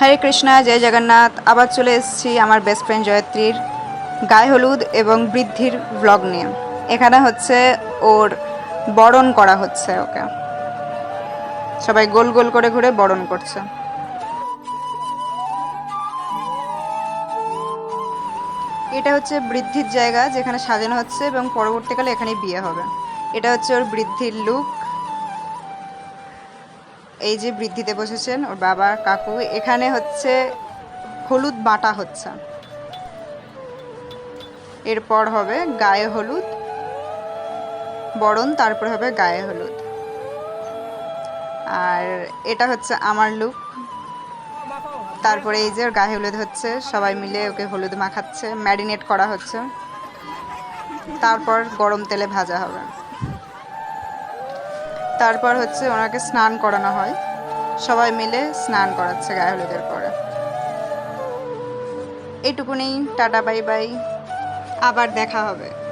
হরে কৃষ্ণা, জয় জগন্নাথ। আবার চলে এসেছি আমার বেস্ট ফ্রেন্ড জয়ত্রীর গায়ে হলুদ এবং বৃদ্ধির ব্লগ নিয়ে। এখানে হচ্ছে ওর বরণ করা হচ্ছে ওকে। সবাই গোল গোল করে ঘুরে বরণ করছে। এটা হচ্ছে বৃদ্ধির জায়গা যেখানে সাজানো হচ্ছে এবং পরবর্তীকালে এখানে বিয়ে হবে। এটা হচ্ছে ওর বৃদ্ধির লুক এই যে বৃদ্ধিতে বসেছেন ওর বাবা, কাকু, এখানে হচ্ছে হলুদ বাটা হচ্ছে। এরপর হবে গায়ে হলুদ, বরণ, তারপর হবে গায়ে হলুদ। আর এটা হচ্ছে আমার লুক তারপরে এই যে গায়ে হলুদ হচ্ছে, সবাই মিলে ওকে হলুদ মাখাচ্ছে ম্যারিনেট করা হচ্ছে। তারপর গরম তেলে ভাজা হবে। তারপর হচ্ছে ওনাকে স্নান করানো হয়। সবাই মিলে স্নান করাচ্ছে গায়ে হলুদের পরে। এটুকুনেই টাটা, বাই বাই। আবার দেখা হবে।